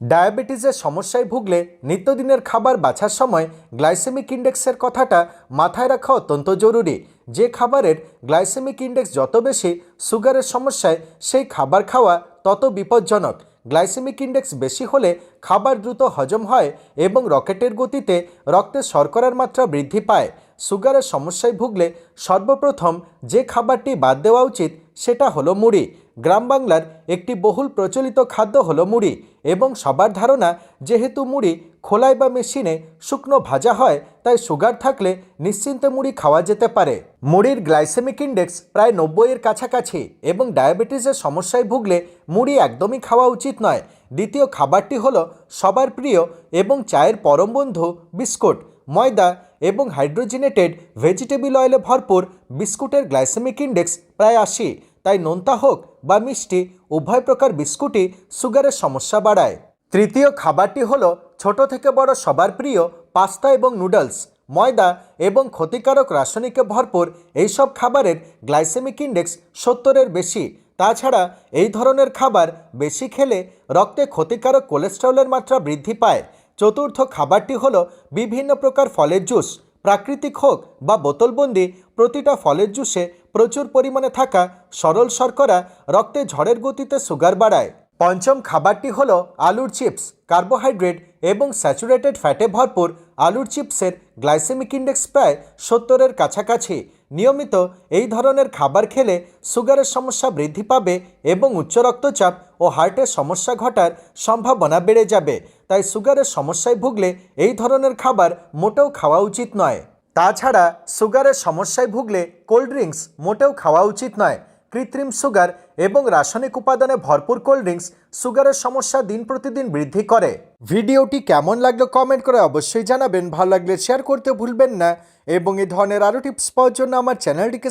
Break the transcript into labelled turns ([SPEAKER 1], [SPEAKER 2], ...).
[SPEAKER 1] ডায়াবেটিসের সমস্যায় ভুগলে নিত্যদিনের খাবার বাছার সময় গ্লাইসেমিক ইন্ডেক্সের কথাটা মাথায় রাখা অত্যন্ত জরুরি। যে খাবারের গ্লাইসেমিক ইন্ডেক্স যত বেশি সুগারের সমস্যায়, সেই খাবার খাওয়া তত বিপজ্জনক। গ্লাইসেমিক ইন্ডেক্স বেশি হলে খাবার দ্রুত হজম হয় এবং রকেটের গতিতে রক্তে শর্করার মাত্রা বৃদ্ধি পায়। সুগারের সমস্যায় ভুগলে সর্বপ্রথম যে খাবারটি বাদ দেওয়া উচিত সেটা হলো মুড়ি। গ্রাম বাংলার একটি বহুল প্রচলিত খাদ্য হলো মুড়ি এবং সবার ধারণা, যেহেতু মুড়ি খোলায় বা মেশিনে শুকনো ভাজা হয়, তাই সুগার থাকলে নিশ্চিন্তে মুড়ি খাওয়া যেতে পারে। মুড়ির গ্লাইসেমিক ইন্ডেক্স প্রায় নব্বইয়ের কাছাকাছি এবং ডায়াবেটিসের সমস্যায় ভুগলে মুড়ি একদমই খাওয়া উচিত নয়। দ্বিতীয় খাবারটি হলো সবার প্রিয় এবং চায়ের পরম বন্ধু বিস্কুট, ময়দা এবং হাইড্রোজিনেটেড ভেজিটেবল অয়েলে ভরপুর বিস্কুটের গ্লাইসেমিক ইন্ডেক্স প্রায় আশি। তাই নোনতা হোক বা মিষ্টি, উভয় প্রকার বিস্কুটই সুগারের সমস্যা বাড়ায়। তৃতীয় খাবারটি হলো ছোট থেকে বড় সবার প্রিয় পাস্তা এবং নুডলস, ময়দা এবং ক্ষতিকারক রাসায়নিকে ভরপুর, এইসব খাবারের গ্লাইসেমিক ইন্ডেক্স সত্তরের বেশি। তাছাড়া এই ধরনের খাবার বেশি খেলে রক্তে ক্ষতিকারক কোলেস্টেরলের মাত্রা বৃদ্ধি পায়। চতুর্থ খাবারটি হল বিভিন্ন প্রকার ফলের জুস, প্রাকৃতিক হোক বা বোতলবন্দি, প্রতিটা ফলের জুসে প্রচুর পরিমাণে থাকা সরল শর্করা রক্তে ঝড়ের গতিতে সুগার বাড়ায়। পঞ্চম খাবারটি হলো আলুর চিপস, কার্বোহাইড্রেট এবং স্যাচুরেটেড ফ্যাটে ভরপুর আলুর চিপসের গ্লাইসেমিক ইন্ডেক্স প্রায় সত্তরের কাছাকাছি। নিয়মিত এই ধরনের খাবার খেলে সুগারের সমস্যা বৃদ্ধি পাবে এবং উচ্চ রক্তচাপ ও হার্টের সমস্যা ঘটার সম্ভাবনা বেড়ে যাবে। তাই সুগারের সমস্যায় ভুগলে এই ধরনের খাবার মোটেও খাওয়া উচিত নয়। তাছাড়া সুগারের সমস্যায় ভুগলে কোল্ড ড্রিঙ্কস মোটেও খাওয়া উচিত নয়। কৃত্রিম সুগার এবং রাসায়নিক উপাদানে ভরপুর কোল্ড ড্রিঙ্কস সুগারের সমস্যা দিন প্রতিদিন বৃদ্ধি করে। ভিডিওটি কেমন লাগল কমেন্ট করে অবশ্যই জানাবেন। ভালো লাগলে শেয়ার করতে ভুলবেন না। এবং এই ধরনের আরও টিপস পাওয়ার জন্য আমার চ্যানেলটিকে